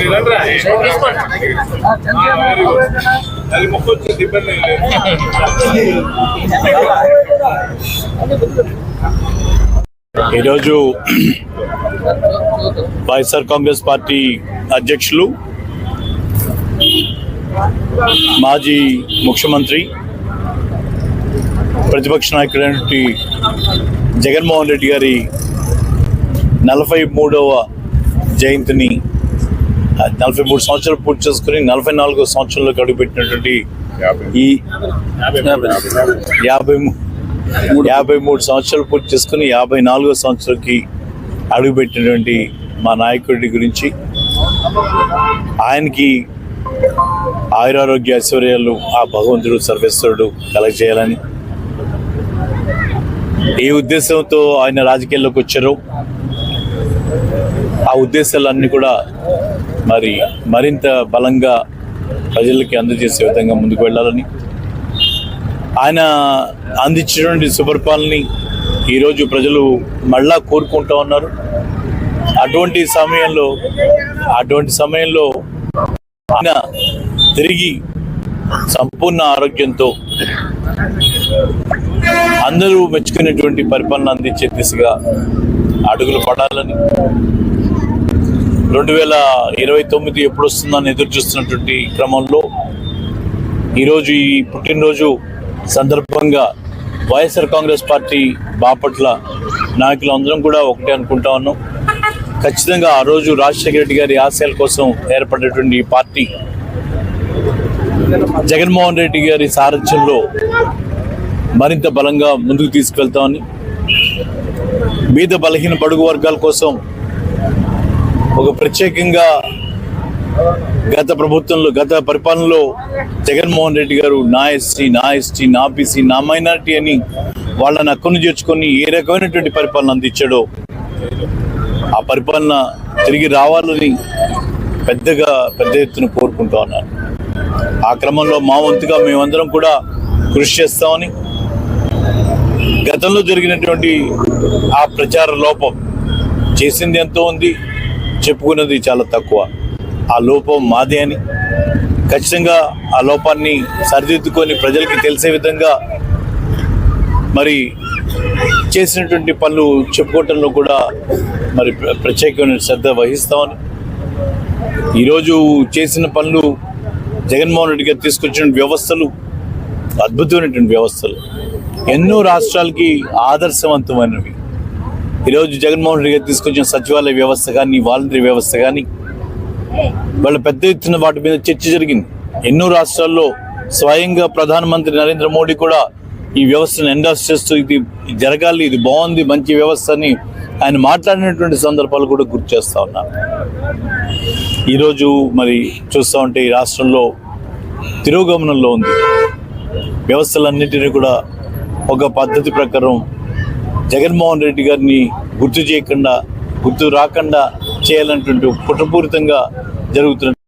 కోన ఈరోజు వైఎస్ఆర్ కాంగ్రెస్ పార్టీ అధ్యక్షులు మాజీ ముఖ్యమంత్రి ప్రతిపక్ష నాయకుడైనటువంటి జగన్మోహన్ రెడ్డి గారి నలభై మూడవ జయంతిని నలభై మూడు సంవత్సరాలు పూర్తి చేసుకుని నలభై నాలుగో సంవత్సరంలో అడుగుపెట్టినటువంటి ఈ యాభై యాభై మూడు సంవత్సరాలు పూర్తి చేసుకుని యాభై నాలుగో సంవత్సరాలకి అడుగుపెట్టినటువంటి మా నాయకుడి గురించి ఆయనకి ఆయురారోగ్య ఐశ్వర్యాలు ఆ భగవంతుడు సర్వేశ్వరుడు కలగజేయాలని. ఏ ఉద్దేశంతో ఆయన రాజకీయాల్లోకి వచ్చారో. ఆ ఉద్దేశాలన్నీ కూడా మరి మరింత బలంగా ప్రజలకి అందజేసే విధంగా ముందుకు వెళ్ళాలని ఆయన అందించినటువంటి సుపరిపాలనని ఈరోజు ప్రజలు మళ్ళా కోరుకుంటా ఉన్నారు. అటువంటి సమయంలో అటువంటి సమయంలో ఆయన తిరిగి సంపూర్ణ ఆరోగ్యంతో అందరూ మెచ్చుకునేటువంటి పరిపాలన అందించే దిశగా అడుగులు పడాలని రెండు వేల ఇరవై తొమ్మిది ఎప్పుడు వస్తుందని ఎదురు చూస్తున్నటువంటి క్రమంలో ఈరోజు ఈ పుట్టినరోజు సందర్భంగా వైఎస్ఆర్ కాంగ్రెస్ పార్టీ బాపట్ల నాయకులు అందరం కూడా ఒకటే అనుకుంటా ఉన్నాం. ఖచ్చితంగా ఆ రోజు రాజశేఖర రెడ్డి గారి ఆశయాల కోసం ఏర్పడినటువంటి ఈ పార్టీ జగన్మోహన్ రెడ్డి గారి సారథ్యంలో మరింత బలంగా ముందుకు తీసుకెళ్తామని బీద బలహీన బడుగు వర్గాల కోసం ఒక ప్రత్యేకంగా గత ప్రభుత్వంలో గత పరిపాలనలో జగన్మోహన్ రెడ్డి గారు నా ఎస్టీ నా ఎస్టీ నా బీసీ నా మైనారిటీ అని వాళ్ళని అక్కను చేర్చుకొని ఏ రకమైనటువంటి పరిపాలన అందించాడో ఆ పరిపాలన తిరిగి రావాలని పెద్దగా పెద్ద ఎత్తున కోరుకుంటా ఉన్నాను. ఆ క్రమంలో మా వంతుగా మేమందరం కూడా కృషి చేస్తామని గతంలో జరిగినటువంటి ఆ ప్రచార లోపం చేసింది ఎంతో ఉంది. చెప్పుకున్నది చాలా తక్కువ. ఆ లోపం మాదే అని. ఖచ్చితంగా ఆ లోపాన్ని సరిదిద్దుకొని ప్రజలకి తెలిసే విధంగా మరి చేసినటువంటి పనులు చెప్పుకోవటంలో కూడా మరి ప్ర- ప్రత్యేకమైన శ్రద్ధ వహిస్తామని. ఈరోజు చేసిన పనులు జగన్మోహన్ రెడ్డి గారు తీసుకొచ్చిన వ్యవస్థలు అద్భుతమైనటువంటి వ్యవస్థలు. ఎన్నో రాష్ట్రాలకి ఆదర్శవంతమైనవి. ఈరోజు జగన్మోహన్ రెడ్డి గారు తీసుకొచ్చిన సచివాలయ వ్యవస్థ కానీ వాలంటరీ వ్యవస్థ కానీ వాళ్ళ పెద్ద ఎత్తున వాటి మీద చర్చ జరిగింది. ఎన్నో రాష్ట్రాల్లో స్వయంగా ప్రధానమంత్రి నరేంద్ర మోడీ కూడా ఈ వ్యవస్థను ఎండాస్ చేస్తూ ఇది జరగాలి ఇది బాగుంది మంచి వ్యవస్థ అని ఆయన మాట్లాడినటువంటి సందర్భాలు కూడా గుర్తు చేస్తా ఉన్నారు ఈరోజు మరి చూస్తూ ఉంటే ఈ రాష్ట్రంలో తిరోగమనంలో ఉంది. వ్యవస్థలన్నింటినీ కూడా ఒక పద్ధతి ప్రకారం జగన్మోహన్ రెడ్డి గారిని గుర్తు చేయకుండా గుర్తు రాకుండా చేయాలన్నటువంటి కుట్రపూరితంగా జరుగుతున్న